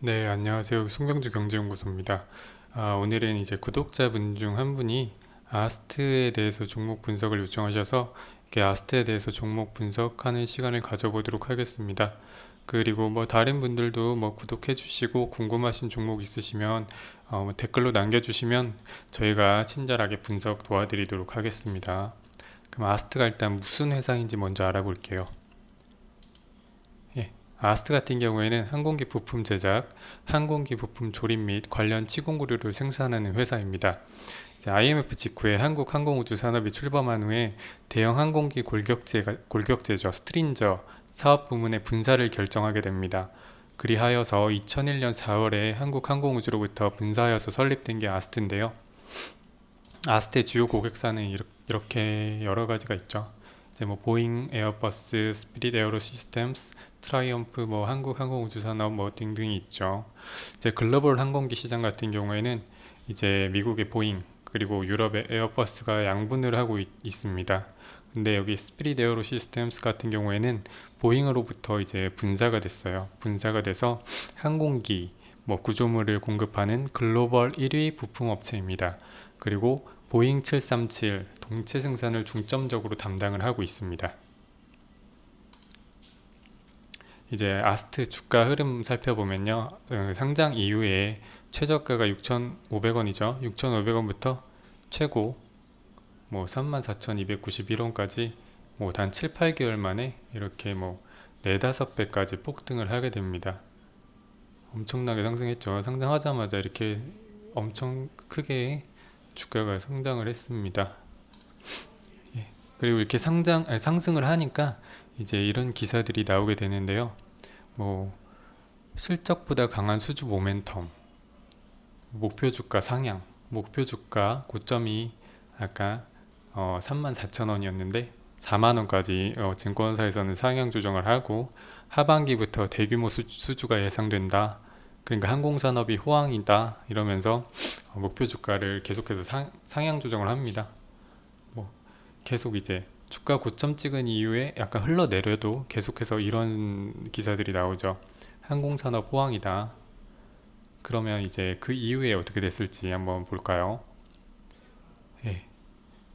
네, 안녕하세요. 송병주 경제연구소입니다. 아, 오늘은 이제 구독자분 중 한 분이 아스트에 대해서 종목 분석을 요청하셔서 이렇게 아스트에 대해서 종목 분석하는 시간을 가져보도록 하겠습니다. 그리고 뭐 다른 분들도 뭐 구독해 주시고 궁금하신 종목 있으시면 어, 뭐 댓글로 남겨주시면 저희가 친절하게 분석 도와드리도록 하겠습니다. 그럼 아스트가 일단 무슨 회사인지 먼저 알아볼게요. 예, 아스트 같은 경우에는 항공기 부품 제작, 항공기 부품 조립 및 관련 치공구류를 생산하는 회사입니다. IMF 직후에 한국 항공우주 산업이 출범한 후에 대형 항공기 골격제 골격제죠 스트린저 사업 부문의 분사를 결정하게 됩니다. 그리하여서 2001년 4월에 한국 항공우주로부터 분사하여서 설립된 게 아스트인데요. 아스트의 주요 고객사는 이렇- 이렇게 여러 가지가 있죠. 이제 뭐 보잉, 에어버스, 스피릿 에어로 시스템스, 트라이엄프, 뭐 한국 항공우주산업 뭐 등등이 있죠. 이제 글로벌 항공기 시장 같은 경우에는 이제 미국의 보잉 그리고 유럽의 에어버스가 양분을 하고 있, 있습니다. 근데 여기 스피릿 에어로 시스템스 같은 경우에는 보잉으로부터 이제 분사가 됐어요. 분사가 돼서 항공기 뭐 구조물을 공급하는 글로벌 1위 부품 업체입니다. 그리고 보잉 737 동체 생산을 중점적으로 담당을 하고 있습니다. 이제 아스트 주가 흐름 살펴보면요. 어, 상장 이후에 최저가가 6,500원이죠. 6,500원부터 최고 뭐 34,291원까지 뭐 단 7, 8개월 만에 이렇게 뭐 4, 5배까지 폭등을 하게 됩니다. 엄청나게 상승했죠. 상장하자마자 이렇게 엄청 크게 주가가 성장을 했습니다. 예. 그리고 이렇게 상장 아니, 상승을 하니까 이제 이런 기사들이 나오게 되는데요. 뭐 실적보다 강한 수주 모멘텀, 목표 주가 상향, 목표 주가 고점이 아까 어, 34,000원이었는데 4만 원까지 어, 증권사에서는 상향 조정을 하고 하반기부터 대규모 수, 수주가 예상된다. 그러니까 항공산업이 호황이다 이러면서 어, 목표 주가를 계속해서 상, 상향 조정을 합니다. 뭐 계속 이제 주가 고점 찍은 이후에 약간 흘러내려도 계속해서 이런 기사들이 나오죠. 항공산업 호황이다. 그러면 이제 그 이후에 어떻게 됐을지 한번 볼까요? 예,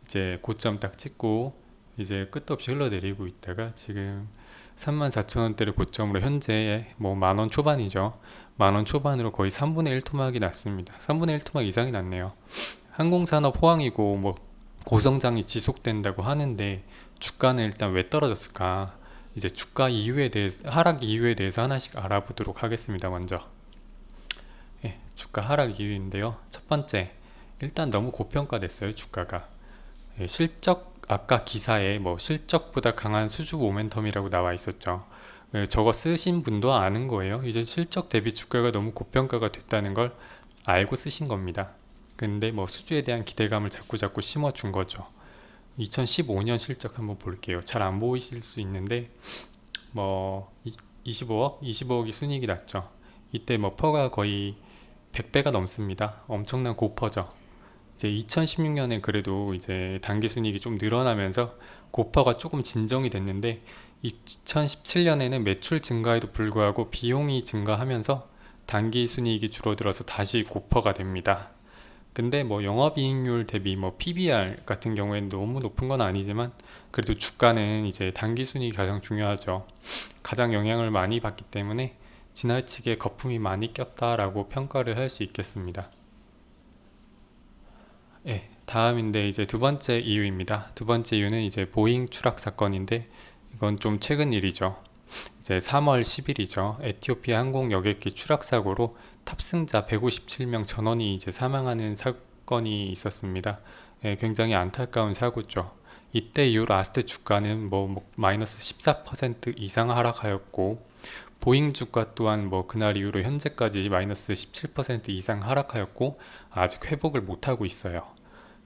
이제 고점 딱 찍고 이제 끝도 없이 흘러내리고 있다가 지금 34,000원대를 고점으로 현재 뭐 만원 초반이죠. 만원 초반으로 거의 3분의 1 토막이 났습니다. 3분의 1 토막 이상이 났네요. 항공산업 호황이고 뭐 고성장이 지속된다고 하는데 주가는 일단 왜 떨어졌을까? 이제 주가 이유에 대해서 하락 이유에 대해서 하나씩 알아보도록 하겠습니다. 먼저 예, 주가 하락 이유인데요. 첫 번째 일단 너무 고평가됐어요. 주가가 예, 실적 아까 기사에 뭐 실적보다 강한 수주 모멘텀이라고 나와 있었죠. 예, 저거 쓰신 분도 아는 거예요. 이제 실적 대비 주가가 너무 고평가가 됐다는 걸 알고 쓰신 겁니다. 근데 뭐 수주에 대한 기대감을 자꾸 자꾸 심어준 거죠. 2015년 실적 한번 볼게요. 잘 안 보이실 수 있는데 뭐 25억, 25억이 순이익이 났죠. 이때 뭐 퍼가 거의 100배가 넘습니다. 엄청난 고퍼죠. 이제 2016년에 그래도 이제 단기 순이익이 좀 늘어나면서 고퍼가 조금 진정이 됐는데 2017년에는 매출 증가에도 불구하고 비용이 증가하면서 단기 순이익이 줄어들어서 다시 고퍼가 됩니다. 근데 뭐 영업이익률 대비 뭐 PBR 같은 경우에는 너무 높은 건 아니지만 그래도 주가는 이제 단기 순이익이 가장 중요하죠. 가장 영향을 많이 받기 때문에 지나치게 거품이 많이 꼈다라고 평가를 할 수 있겠습니다. 예, 다음인데 이제 두 번째 이유입니다. 두 번째 이유는 이제 보잉 추락 사건인데 이건 좀 최근 일이죠. 이제 3월 10일이죠. 에티오피아 항공 여객기 추락 사고로 탑승자 157명 전원이 이제 사망하는 사건이 있었습니다. 예, 굉장히 안타까운 사고죠. 이때 이후로 아스테 주가는 뭐, 뭐 마이너스 14% 이상 하락하였고 보잉 주가 또한 뭐 그날 이후로 현재까지 마이너스 17% 이상 하락하였고 아직 회복을 못하고 있어요.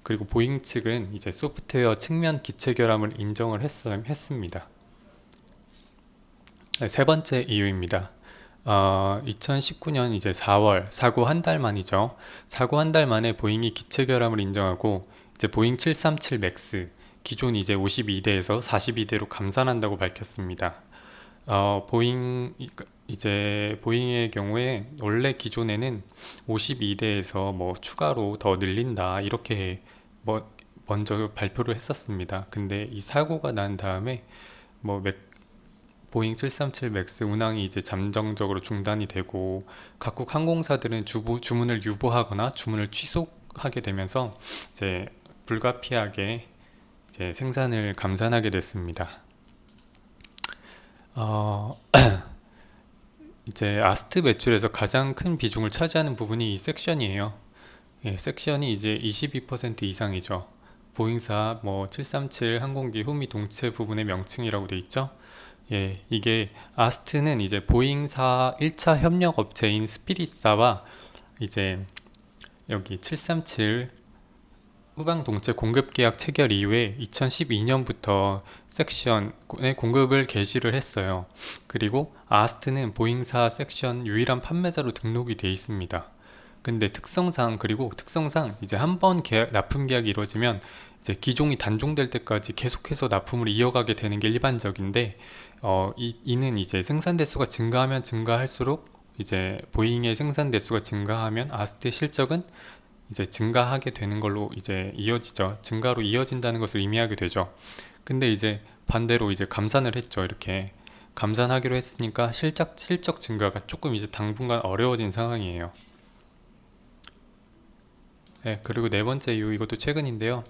그리고 보잉 측은 이제 소프트웨어 측면 기체 결함을 인정을 했, 했습니다. 네, 세 번째 이유입니다. 어, 2019년 이제 4월 사고 한 달 만이죠. 사고 한 달 만에 보잉이 기체 결함을 인정하고 이제 보잉 737 맥스 기존 이제 52대에서 42대로 감산한다고 밝혔습니다. 어, 보잉 이제 보잉의 경우에 원래 기존에는 52대에서 뭐 추가로 더 늘린다 이렇게 뭐 먼저 발표를 했었습니다. 근데 이 사고가 난 다음에 뭐 맥, 보잉 737 맥스 운항이 이제 잠정적으로 중단이 되고 각국 항공사들은 주부, 주문을 유보하거나 주문을 취소하게 되면서 이제 불가피하게 이제 생산을 감산하게 됐습니다. 어, 이제 아스트 매출에서 가장 큰 비중을 차지하는 부분이 이 섹션이에요. 예, 섹션이 이제 22% 이상이죠. 보잉사 뭐 737 항공기 후미 동체 부분의 명칭이라고 돼 있죠. 예, 이게 아스트는 이제 보잉사 1차 협력 업체인 스피릿사와 이제 여기 737 후방 동체 공급 계약 체결 이후에 2012년부터 섹션의 공급을 개시를 했어요. 그리고 아스트는 보잉사 섹션 유일한 판매자로 등록이 돼 있습니다. 근데 특성상 그리고 특성상 이제 한 번 계약 납품 계약이 이루어지면 이제 기종이 단종될 때까지 계속해서 납품을 이어가게 되는 게 일반적인데 어, 이, 이는 이제 생산 대수가 증가하면 증가할수록 이제 보잉의 생산 대수가 증가하면 아스트의 실적은 이제 증가하게 되는 걸로 이제 이어지죠. 증가로 이어진다는 것을 의미하게 되죠. 근데 이제 반대로 이제 감산을 했죠. 이렇게 감산하기로 했으니까 실적 실적 증가가 조금 이제 당분간 어려워진 상황이에요. 네, 그리고 네 번째 이유 이것도 최근인데요.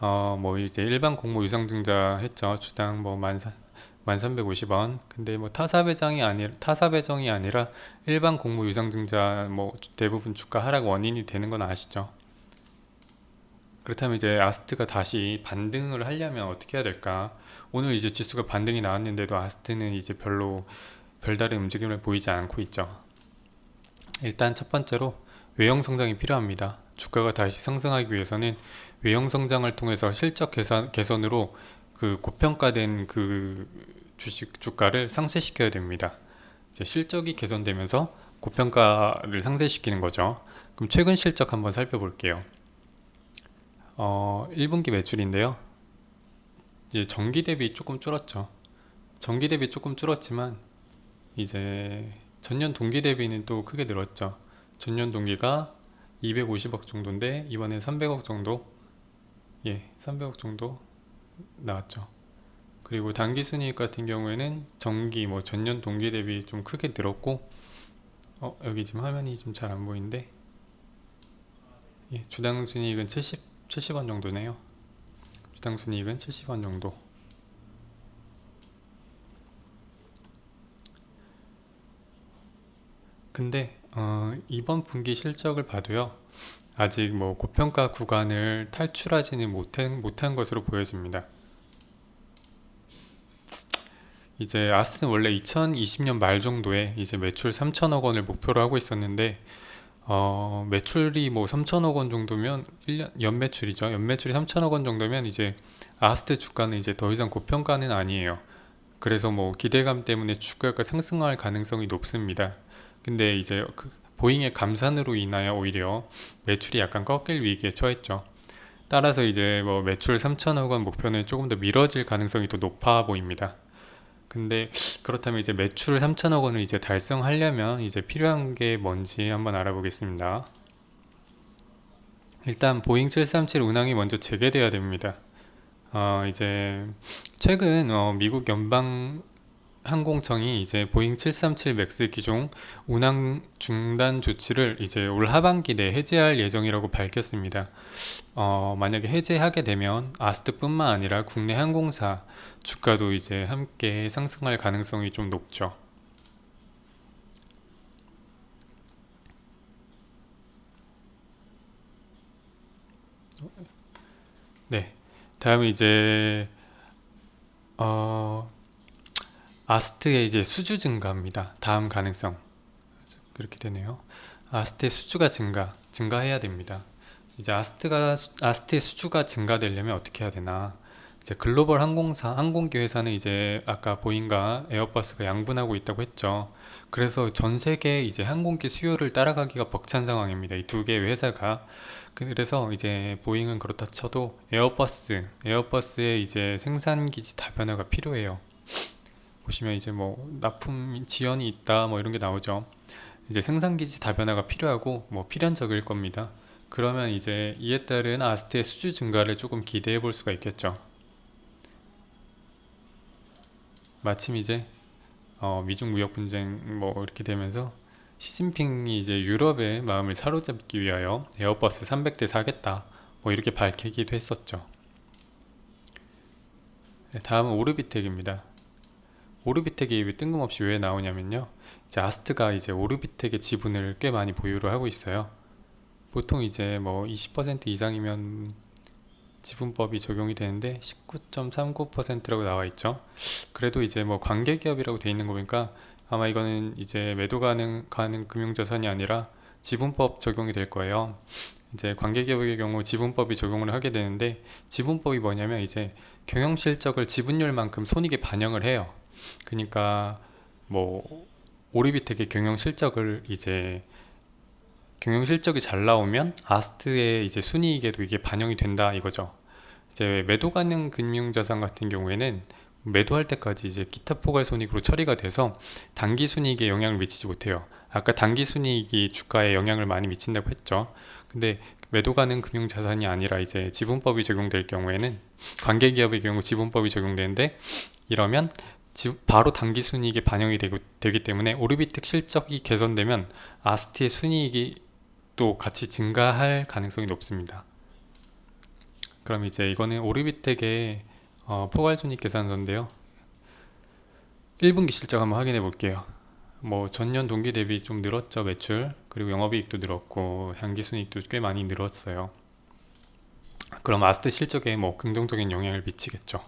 어, 뭐 이제 일반 공모 유상증자 했죠. 주당 뭐 만사 1350원. 근데 뭐 타사 배정이 아니 타사 배정이 아니라 일반 공모 유상증자 뭐 대부분 주가 하락 원인이 되는 건 아시죠? 그렇다면 이제 아스트가 다시 반등을 하려면 어떻게 해야 될까? 오늘 이제 지수가 반등이 나왔는데도 아스트는 이제 별로 별다른 움직임을 보이지 않고 있죠. 일단 첫 번째로 외형 성장이 필요합니다. 주가가 다시 상승하기 위해서는 외형 성장을 통해서 실적 개선, 개선으로 그 고평가된 그 주식 주가를 상쇄시켜야 됩니다. 이제 실적이 개선되면서 고평가를 상쇄시키는 거죠. 그럼 최근 실적 한번 살펴볼게요. 어, 1분기 매출인데요. 이제 전기 대비 조금 줄었죠. 전기 대비 조금 줄었지만 이제 전년 동기 대비는 또 크게 늘었죠. 전년 동기가 250억 정도인데 이번에 300억 정도 예, 300억 정도 나왔죠. 그리고 단기 순이익 같은 경우에는 전기 뭐 전년 동기 대비 좀 크게 늘었고 어 여기 지금 화면이 좀 잘 안 보이는데 예, 주당 순이익은 70 70원 정도네요. 주당 순이익은 70원 정도. 근데 어, 이번 분기 실적을 봐도요. 아직 뭐 고평가 구간을 탈출하지는 못한, 못한 것으로 보여집니다. 이제 아스는 원래 2020년 말 정도에 이제 매출 3천억 원을 목표로 하고 있었는데 어, 매출이 뭐 3천억 원 정도면 1년 연 매출이죠. 연 매출이 3천억 원 정도면 이제 아스트 주가는 이제 더 이상 고평가는 아니에요. 그래서 뭐 기대감 때문에 주가가 상승할 가능성이 높습니다. 근데 이제 그 보잉의 감산으로 인하여 오히려 매출이 약간 꺾일 위기에 처했죠. 따라서 이제 뭐 매출 3천억 원 목표는 조금 더 미뤄질 가능성이 더 높아 보입니다. 근데 그렇다면 이제 매출 3천억 원을 이제 달성하려면 이제 필요한 게 뭔지 한번 알아보겠습니다. 일단 보잉 737 운항이 먼저 재개돼야 됩니다. 어, 이제 최근 어, 미국 연방 항공청이 이제 보잉 737 맥스 기종 운항 중단 조치를 이제 올 하반기 내 해제할 예정이라고 밝혔습니다. 어, 만약에 해제하게 되면 아스트뿐만 아니라 국내 항공사 주가도 이제 함께 상승할 가능성이 좀 높죠. 네. 다음에 이제 어 아스트의 이제 수주 증가입니다. 다음 가능성 그렇게 되네요. 아스트의 수주가 증가, 증가해야 됩니다. 이제 아스트가 아스트의 수주가 증가되려면 어떻게 해야 되나? 이제 글로벌 항공사 항공기 회사는 이제 아까 보잉과 에어버스가 양분하고 있다고 했죠. 그래서 전 세계 이제 항공기 수요를 따라가기가 벅찬 상황입니다. 이 두 개의 회사가 그래서 이제 보잉은 그렇다 쳐도 에어버스 에어버스의 이제 생산 기지 다변화가 필요해요. 보시면 이제 뭐 납품 지연이 있다 뭐 이런 게 나오죠. 이제 생산 기지 다변화가 필요하고 뭐 필연적일 겁니다. 그러면 이제 이에 따른 아스트의 수주 증가를 조금 기대해 볼 수가 있겠죠. 마침 이제 어, 미중 무역 분쟁 뭐 이렇게 되면서 시진핑이 이제 유럽의 마음을 사로잡기 위하여 에어버스 300대 사겠다 뭐 이렇게 밝히기도 했었죠. 네, 다음은 오르비텍입니다. 오르비텍이 왜 뜬금없이 왜 나오냐면요. 이제 아스트가 이제 오르비텍의 지분을 꽤 많이 보유를 하고 있어요. 보통 이제 뭐 20% 이상이면 지분법이 적용이 되는데 19.39%라고 나와 있죠. 그래도 이제 뭐 관계 기업이라고 돼 있는 거 보니까 아마 이거는 이제 매도 가능 가능 금융 자산이 아니라 지분법 적용이 될 거예요. 이제 관계 기업의 경우 지분법이 적용을 하게 되는데 지분법이 뭐냐면 이제 경영 실적을 지분율만큼 손익에 반영을 해요. 그러니까 뭐 오리비텍의 경영 실적을 이제 경영 실적이 잘 나오면 아스트의 이제 순이익에도 이게 반영이 된다 이거죠. 이제 매도 가능 금융 자산 같은 경우에는 매도할 때까지 이제 기타 포괄 손익으로 처리가 돼서 단기 순이익에 영향을 미치지 못해요. 아까 단기 순이익이 주가에 영향을 많이 미친다고 했죠. 근데 매도 가능 금융 자산이 아니라 이제 지분법이 적용될 경우에는 관계 기업의 경우 지분법이 적용되는데 이러면 지- 바로 단기 순이익에 반영이 되고, 되기 때문에 오르비텍 실적이 개선되면 아스트의 순이익이 또 같이 증가할 가능성이 높습니다. 그럼 이제 이거는 오르비텍의 어, 포괄손익 계산서인데요. 1분기 실적 한번 확인해 볼게요. 뭐 전년 동기 대비 좀 늘었죠 매출 그리고 영업이익도 늘었고 향기순이익도 꽤 많이 늘었어요. 그럼 아스트 실적에 뭐 긍정적인 영향을 미치겠죠.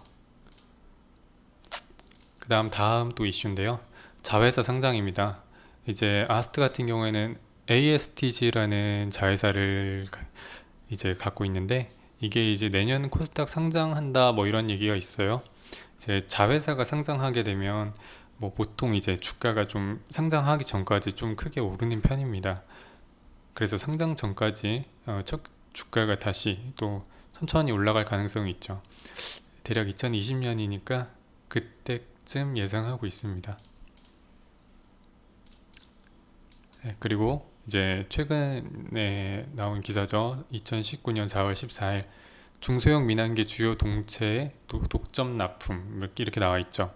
그 다음 다음 또 이슈인데요. 자회사 상장입니다. 이제 아스트 같은 경우에는 ASTG라는 자회사를 가- 이제 갖고 있는데 이게 이제 내년 코스닥 상장한다 뭐 이런 얘기가 있어요. 이제 자회사가 상장하게 되면 뭐 보통 이제 주가가 좀 상장하기 전까지 좀 크게 오르는 편입니다. 그래서 상장 전까지 어, 첫 주가가 다시 또 천천히 올라갈 가능성이 있죠. 대략 2020년이니까 그때 쯤 예상하고 있습니다. 네, 그리고 이제 최근에 나온 기사죠. 2019년 4월 14일 중소형 민항기 주요 동체의 독- 독점 납품 이렇게 나와 있죠.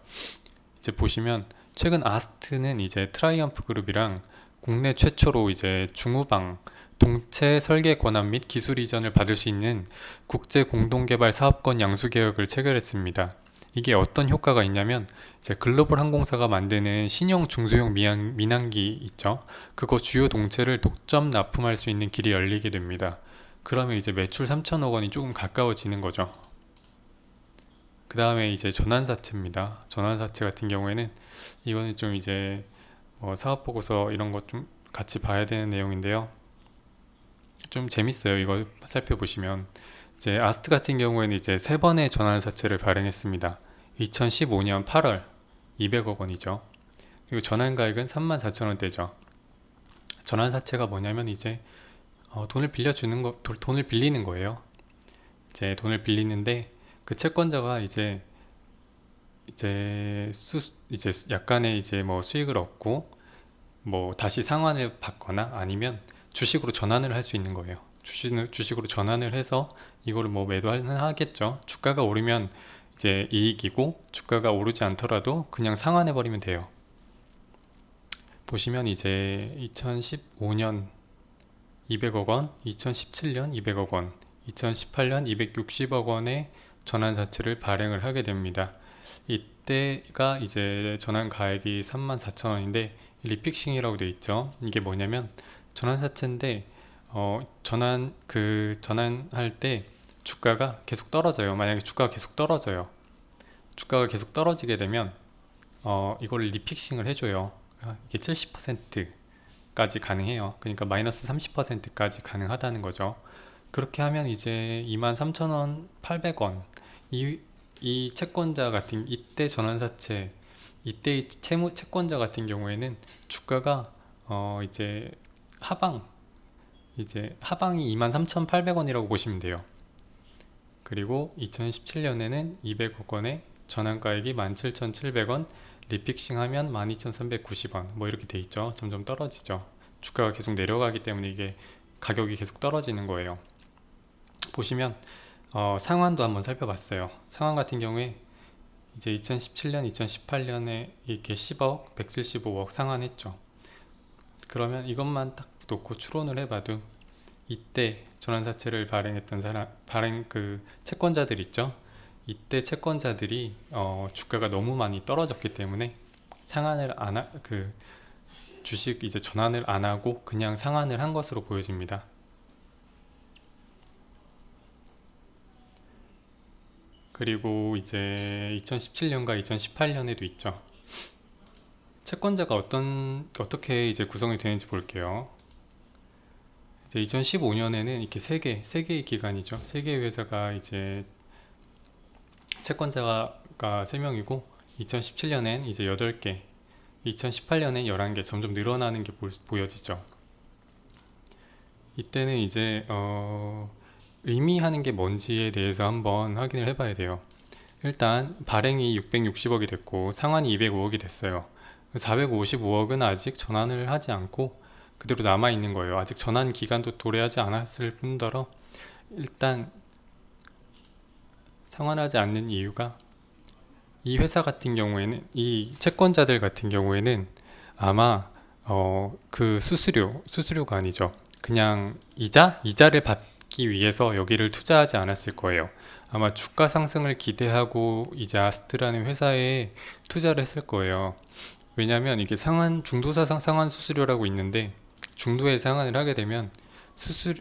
이제 보시면 최근 아스트는 이제 트라이언프 그룹이랑 국내 최초로 이제 중후방 동체 설계 권한 및 기술 이전을 받을 수 있는 국제 공동 개발 사업권 양수 계약을 체결했습니다. 이게 어떤 효과가 있냐면 이제 글로벌 항공사가 만드는 신형 중소형 미항, 민항 기 있죠. 그거 주요 동체를 독점 납품할 수 있는 길이 열리게 됩니다. 그러면 이제 매출 3천억 원이 조금 가까워지는 거죠. 그 다음에 이제 전환사채입니다. 전환사채 같은 경우에는 이거는 좀 이제 뭐 사업 보고서 이런 것 좀 같이 봐야 되는 내용인데요. 좀 재밌어요. 이거 살펴보시면 이제 아스트 같은 경우에는 이제 세 번의 전환 사채를 발행했습니다. 2015년 8월 200억 원이죠. 그리고 전환 가액은 34,000원대죠. 전환 사채가 뭐냐면 이제 어, 돈을 빌려주는 거, 도- 돈을 빌리는 거예요. 이제 돈을 빌리는데 그 채권자가 이제 이제 수 이제 약간의 이제 뭐 수익을 얻고 뭐 다시 상환을 받거나 아니면 주식으로 전환을 할 수 있는 거예요. 주식을 주식으로 전환을 해서 이거를 뭐 매도하는 하겠죠. 주가가 오르면 이제 이익이고 주가가 오르지 않더라도 그냥 상환해 버리면 돼요. 보시면 이제 2015년 200억 원, 2017년 200억 원, 2018년 260억 원의 전환 사채를 발행을 하게 됩니다. 이때가 이제 전환 가액이 34,000원인데 리픽싱이라고 돼 있죠. 이게 뭐냐면 전환 사채인데 어, 전환 그 전환할 때 주가가 계속 떨어져요. 만약에 주가가 계속 떨어져요. 주가가 계속 떨어지게 되면 어, 이걸 리픽싱을 해줘요. 아, 이게 70%까지 가능해요. 그러니까 마이너스 30%까지 가능하다는 거죠. 그렇게 하면 이제 23,000원, 800원 이, 이 채권자 같은 이때 전환사채 이때의 채무 채권자 같은 경우에는 주가가 어 이제 하방 이제 하방이 23,800원이라고 보시면 돼요. 그리고 2017년에는 200억 원의 전환가액이 17,700원, 리픽싱 하면 12,390원 뭐 이렇게 돼 있죠. 점점 떨어지죠. 주가가 계속 내려가기 때문에 이게 가격이 계속 떨어지는 거예요. 보시면 어, 상환도 한번 살펴봤어요. 상환 같은 경우에 이제 2017년, 2018년에 이렇게 10억, 175억 상환했죠. 그러면 이것만 딱 놓고 추론을 해봐도 이때 전환사채를 발행했던 사람, 발행 그 채권자들 있죠. 이때 채권자들이 어, 주가가 너무 많이 떨어졌기 때문에 상환을 안 하, 그 주식 이제 전환을 안 하고 그냥 상환을 한 것으로 보여집니다. 그리고 이제 2017년과 2018년에도 있죠. 채권자가 어떤 어떻게 이제 구성이 되는지 볼게요. 이제 2015년에는 이렇게 세 개, 세 개의 기관이죠. 세 개의 회사가 이제 채권자가 3명이고 2017년엔 이제 8개, 2018년엔 11개 점점 늘어나는 게 보, 보여지죠. 이때는 이제 어, 의미하는 게 뭔지에 대해서 한번 확인을 해봐야 돼요. 일단 발행이 660억이 됐고 상환이 205억이 됐어요. 455억은 아직 전환을 하지 않고 그대로 남아 있는 거예요. 아직 전환 기간도 도래하지 않았을 뿐더러 일단 상환하지 않는 이유가 이 회사 같은 경우에는 이 채권자들 같은 경우에는 아마 어, 그 수수료 수수료가 아니죠. 그냥 이자 이자를 받기 위해서 여기를 투자하지 않았을 거예요. 아마 주가 상승을 기대하고 이제 아스트라는 회사에 투자를 했을 거예요. 왜냐하면 이게 상한 중도사 상한 수수료라고 있는데 중도에 상환을 하게 되면 수수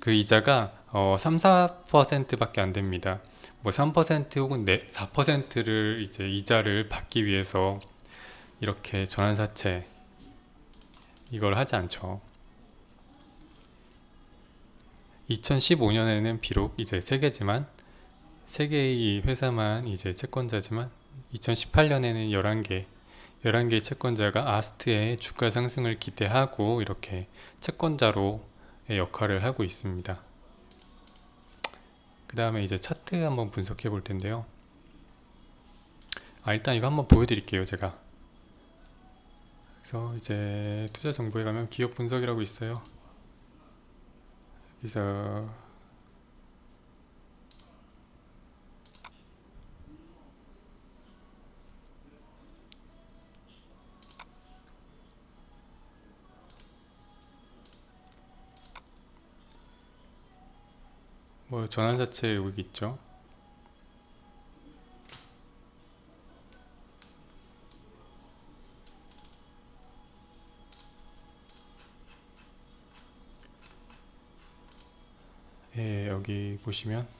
그 이자가 어, 3, 4%밖에 안 됩니다. 뭐 3% 혹은 4%를 이제 이자를 받기 위해서 이렇게 전환사채 이걸 하지 않죠. 2015년에는 비록 이제 세 개지만 세 개의 회사만 이제 채권자지만 2018년에는 11개 11개의 채권자가 아스트의 주가 상승을 기대하고 이렇게 채권자로 역할을 하고 있습니다. 그 다음에 이제 차트 한번 분석해 볼 텐데요. 아, 일단 이거 한번 보여드릴게요, 제가. 그래서 이제 투자 정보에 가면 기업 분석이라고 있어요. 여기서 뭐 전환 자체 여기 있죠. 예, 여기 보시면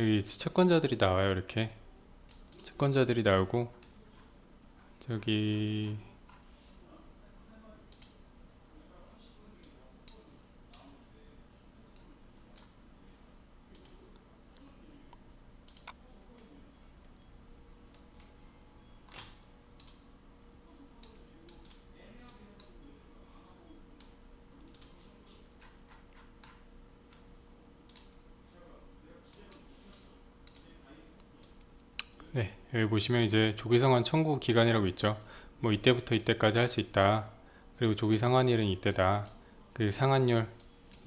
여기 채권자들이 나와요 이렇게. 채권자들이 나오고 저기 네, 여기 보시면 이제 조기상환 청구 기간이라고 있죠. 뭐 이때부터 이때까지 할 수 있다. 그리고 조기상환일은 이때다. 그리고 상환율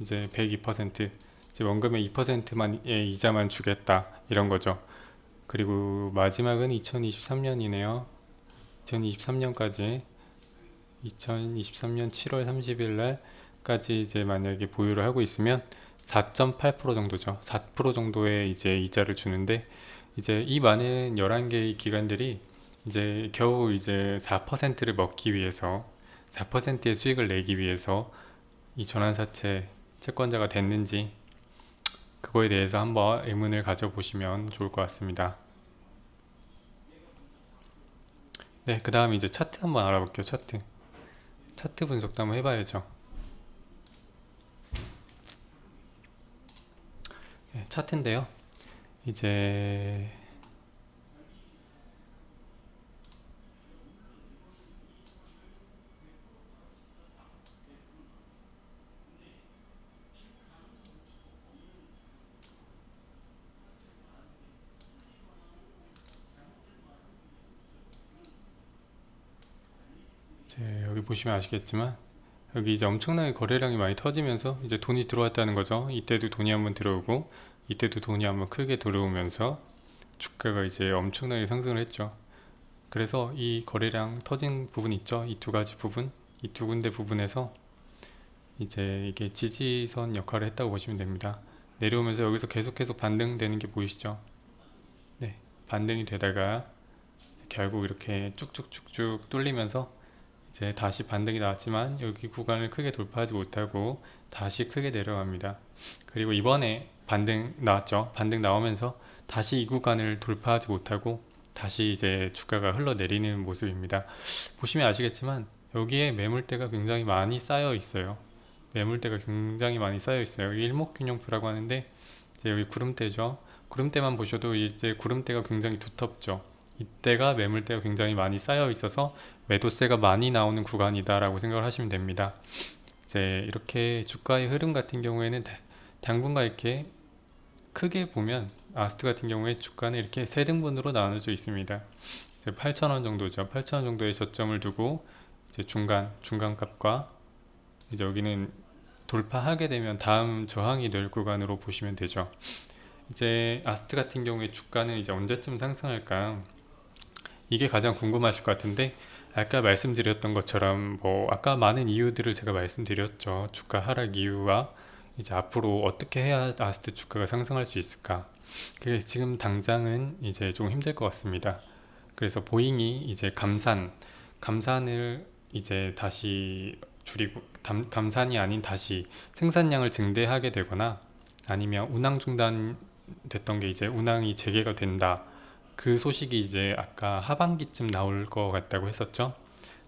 이제 102% 이제 원금의 2%만의 이자만 주겠다 이런 거죠. 그리고 마지막은 2023년이네요. 2023년까지 2023년 7월 30일 날까지 이제 만약에 보유를 하고 있으면 4.8% 정도죠. 4% 정도의 이제 이자를 주는데 이제 이 많은 11개의 기관들이 이제 겨우 이제 4%를 먹기 위해서 4%의 수익을 내기 위해서 이 전환사채 채권자가 됐는지 그거에 대해서 한번 의문을 가져보시면 좋을 것 같습니다. 네, 그 다음 이제 차트 한번 알아볼게요. 차트. 차트 분석도 한번 해봐야죠. 네, 차트인데요. 이제 여기 보시면 아시겠지만 여기 이제 엄청나게 거래량이 많이 터지면서 이제 돈이 들어왔다는 거죠. 이때도 돈이 한번 들어오고 이때도 돈이 한번 크게 들어오면서 주가가 이제 엄청나게 상승을 했죠. 그래서 이 거래량 터진 부분 있죠. 이 두 가지 부분, 이 두 군데 부분에서 이제 이게 지지선 역할을 했다고 보시면 됩니다. 내려오면서 여기서 계속 계속 반등되는 게 보이시죠? 네, 반등이 되다가 결국 이렇게 쭉쭉쭉쭉 뚫리면서 이제 다시 반등이 나왔지만 여기 구간을 크게 돌파하지 못하고 다시 크게 내려갑니다. 그리고 이번에 반등 나왔죠. 반등 나오면서 다시 이 구간을 돌파하지 못하고 다시 이제 주가가 흘러내리는 모습입니다. 보시면 아시겠지만 여기에 매물대가 굉장히 많이 쌓여 있어요. 매물대가 굉장히 많이 쌓여 있어요. 일목균형표라고 하는데 이제 여기 구름대죠. 구름대만 보셔도 이제 구름대가 굉장히 두텁죠. 이때가 매물대가 굉장히 많이 쌓여 있어서 매도세가 많이 나오는 구간이다라고 생각을 하시면 됩니다. 이제 이렇게 주가의 흐름 같은 경우에는 다- 당분간 이렇게 크게 보면 아스트 같은 경우에 주가는 이렇게 세 등분으로 나눠져 있습니다. 이제 8,000원 정도죠. 8,000원 정도의 저점을 두고 이제 중간 중간 값과 이제 여기는 돌파하게 되면 다음 저항이 될 구간으로 보시면 되죠. 이제 아스트 같은 경우에 주가는 이제 언제쯤 상승할까? 이게 가장 궁금하실 것 같은데 아까 말씀드렸던 것처럼 뭐 아까 많은 이유들을 제가 말씀드렸죠. 주가 하락 이유와 이제 앞으로 어떻게 해야 아스트 주가가 상승할 수 있을까? 그게 지금 당장은 이제 좀 힘들 것 같습니다. 그래서 보잉이 이제 감산, 감산을 이제 다시 줄이고 담- 감산이 아닌 다시 생산량을 증대하게 되거나 아니면 운항 중단 됐던 게 이제 운항이 재개가 된다. 그 소식이 이제 아까 하반기쯤 나올 것 같다고 했었죠.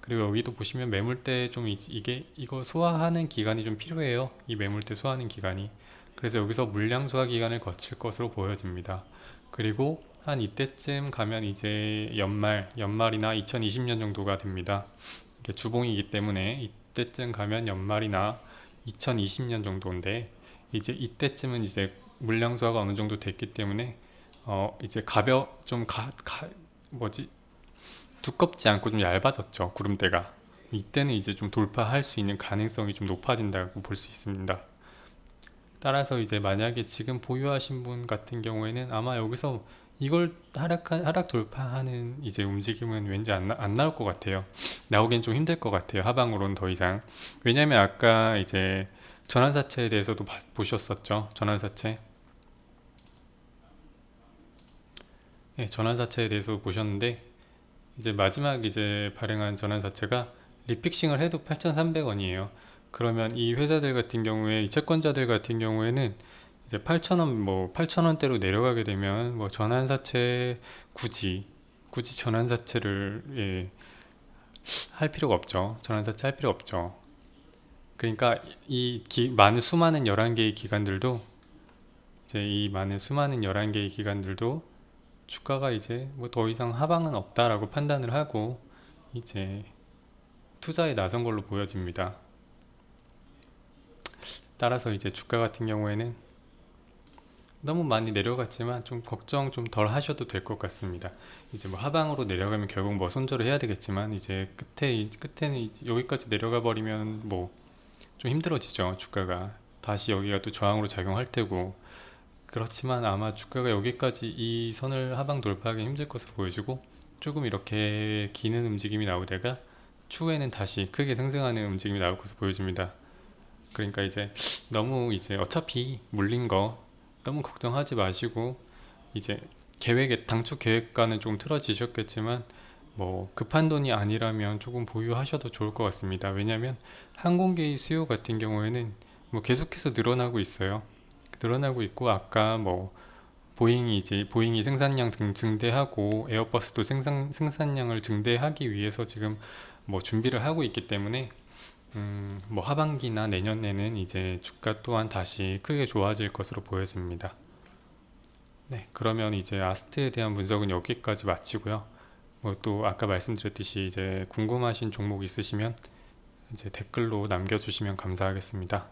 그리고 여기도 보시면 매물대 좀 이- 이게 이거 소화하는 기간이 좀 필요해요. 이 매물대 소화하는 기간이. 그래서 여기서 물량 소화 기간을 거칠 것으로 보여집니다. 그리고 한 이때쯤 가면 이제 연말, 연말이나 2020년 정도가 됩니다. 이게 주봉이기 때문에 이때쯤 가면 연말이나 2020년 정도인데 이제 이때쯤은 이제 물량 소화가 어느 정도 됐기 때문에 어 이제 가벼 좀 가, 가 뭐지 두껍지 않고 좀 얇아졌죠 구름대가 이때는 이제 좀 돌파할 수 있는 가능성이 좀 높아진다고 볼 수 있습니다. 따라서 이제 만약에 지금 보유하신 분 같은 경우에는 아마 여기서 이걸 하락 하락 돌파하는 이제 움직임은 왠지 안, 나, 안 나올 것 같아요. 나오긴 좀 힘들 것 같아요. 하방으로는 더 이상. 왜냐면 아까 이제 전환사채에 대해서도 봐- 보셨었죠. 전환사채. 네, 전환사채에 대해서 보셨는데 이제 마지막 이제 발행한 전환사채가 리픽싱을 해도 8,300원이에요. 그러면 이 회사들 같은 경우에 이 채권자들 같은 경우에는 이제 8,000원 뭐 8,000원대로 내려가게 되면 뭐 전환사채 굳이 굳이 전환사채를 예, 할 필요가 없죠. 전환사채 할 필요 없죠. 그러니까 이 기, 많은 수많은 11개의 기관들도 이제 이 많은 수많은 11개의 기관들도 주가가 이제 뭐 더 이상 하방은 없다라고 판단을 하고 이제 투자에 나선 걸로 보여집니다. 따라서 이제 주가 같은 경우에는 너무 많이 내려갔지만 좀 걱정 좀 덜 하셔도 될 것 같습니다. 이제 뭐 하방으로 내려가면 결국 뭐 손절을 해야 되겠지만 이제 끝에 이- 끝에는 여기까지 내려가 버리면 뭐 좀 힘들어지죠 주가가 다시 여기가 또 저항으로 작용할 테고 그렇지만 아마 주가가 여기까지 이 선을 하방 돌파하기 힘들 것으로 보여지고 조금 이렇게 기는 움직임이 나오다가 추후에는 다시 크게 상승하는 움직임이 나올 것으로 보여집니다. 그러니까 이제 너무 이제 어차피 물린 거 너무 걱정하지 마시고 이제 계획에 당초 계획과는 좀 틀어지셨겠지만 뭐 급한 돈이 아니라면 조금 보유하셔도 좋을 것 같습니다. 왜냐하면 항공기의 수요 같은 경우에는 뭐 계속해서 늘어나고 있어요. 늘어나고 있고 아까 뭐 보잉이 이제 보잉이 생산량 등 증대하고 에어버스도 생산 생산량을 증대하기 위해서 지금 뭐 준비를 하고 있기 때문에 음, 뭐 하반기나 내년에는 이제 주가 또한 다시 크게 좋아질 것으로 보여집니다. 네, 그러면 이제 아스트에 대한 분석은 여기까지 마치고요. 뭐 또 아까 말씀드렸듯이 이제 궁금하신 종목 있으시면 이제 댓글로 남겨주시면 감사하겠습니다.